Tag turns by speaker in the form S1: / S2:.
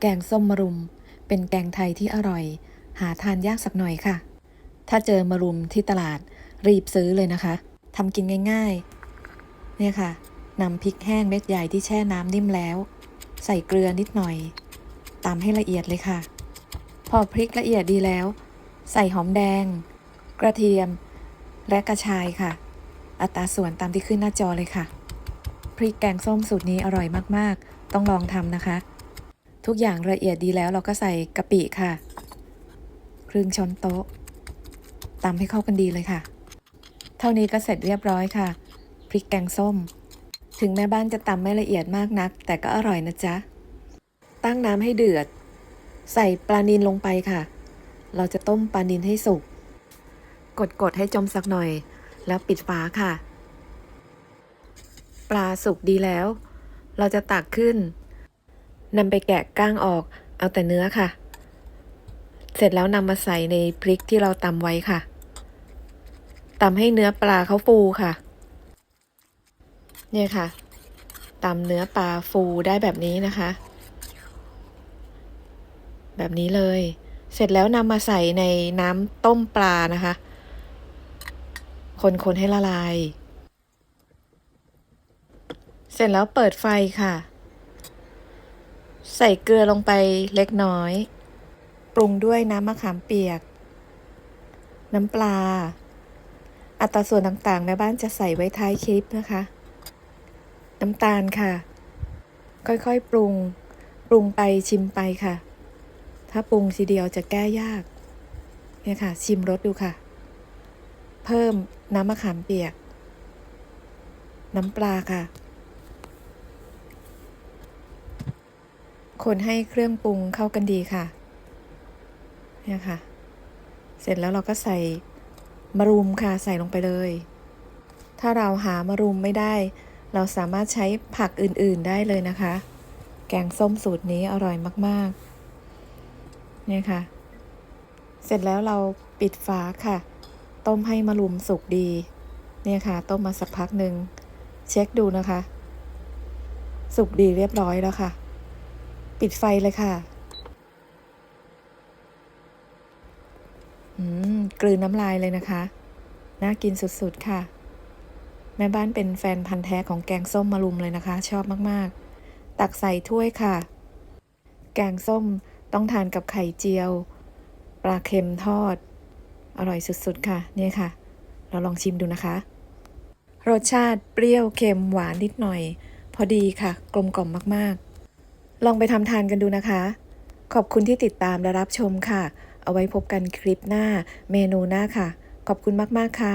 S1: แกงส้มมะรุม เป็นแกงไทยที่อร่อย หาทานยากสักหน่อยค่ะ ถ้าเจอมะรุมที่ตลาดรีบซื้อเลยนะคะทำกินง่ายๆ เนี่ยค่ะนำพริกแห้งเม็ดใหญ่ที่แช่น้ำนิ่มแล้ว ใส่เกลือนิดหน่อยตามให้ละเอียดเลยค่ะ พอพริกละเอียดดีแล้ว ใส่หอมแดง กระเทียม และกระชายค่ะ อัตราส่วนตามที่ขึ้นหน้าจอเลยค่ะ พริกแกงส้มสูตรนี้อร่อยมากๆ ต้องลองทำนะคะ ทุกอย่างละเอียดดีแล้วเราก็ใส่กะปิค่ะ ครึ่งช้อนโต๊ะตำให้เข้ากันดีเลยค่ะ เท่านี้ก็เสร็จเรียบร้อยค่ะ พริกแกงส้ม ถึงแม่บ้านจะตำไม่ละเอียดมากนัก แต่ก็อร่อยนะจ๊ะ ตั้งน้ำให้เดือด ใส่ปลานิลลงไปค่ะ เราจะต้มปลานิลให้สุก กดๆให้จมสักหน่อย แล้วปิดฝาค่ะ ปลาสุกดีแล้ว เราจะตักขึ้น นำไปแกะก้างออก เอาแต่เนื้อค่ะ เสร็จแล้วนำมาใส่ในพริกที่เราตำไว้ค่ะตำให้เนื้อปลาเขาฟูค่ะ เนี่ยค่ะตำเนื้อปลาฟูได้แบบนี้นะคะ แบบนี้เลย เสร็จแล้วนำมาใส่ในน้ำต้มปลานะคะ คนๆให้ละลาย เสร็จแล้วเปิดไฟค่ะ ใส่เกลือลงไปเล็กน้อย ปรุงด้วยน้ำมะขามเปียก น้ำปลา อัตราส่วนต่างๆแม่บ้านจะใส่ไว้ท้ายคลิปนะคะ น้ำตาลค่ะ ค่อยๆปรุง ปรุงไปชิมไปค่ะ ถ้าปรุงทีเดียวจะแก้ยาก เนี่ยค่ะ ชิมรสดูค่ะ เพิ่มน้ำมะขามเปียก น้ำปลาค่ะ คนให้เครื่องปรุงเข้ากันดีค่ะ เนี่ยค่ะ เสร็จแล้วเราก็ใส่มะรุมค่ะใส่ลงไปเลย ถ้าเราหามะรุมไม่ได้ เราสามารถใช้ผักอื่นๆได้เลยนะคะ แกงส้มสูตรนี้อร่อยมากๆ เนี่ยค่ะ เสร็จแล้วเราปิดฝาค่ะ ต้มให้มะรุมสุกดี เนี่ยค่ะ ต้มมาสักพักหนึ่ง เช็คดูนะคะ สุกดีเรียบร้อยแล้วค่ะ ปิดไฟเลยค่ะ อืม กลืนน้ำลายเลยนะคะ น่ากินสุดๆค่ะ แม่บ้านเป็นแฟนพันธ์แท้ของแกงส้มมะรุมเลยนะคะ ชอบมากๆ ตักใส่ถ้วยค่ะ แกงส้มต้องทานกับไข่เจียว ปลาเค็มทอด อร่อยสุดๆค่ะ เนี่ยค่ะ เราลองชิมดูนะคะ รสชาติเปรี้ยวเค็มหวานนิดหน่อย พอดีค่ะ กลมกล่อมมากๆ ลองไปทำทานกันดูนะคะ ขอบคุณที่ติดตามและรับชมค่ะ เอาไว้พบกันคลิปหน้าเมนูหน้าค่ะ ขอบคุณมาก ๆ ค่ะ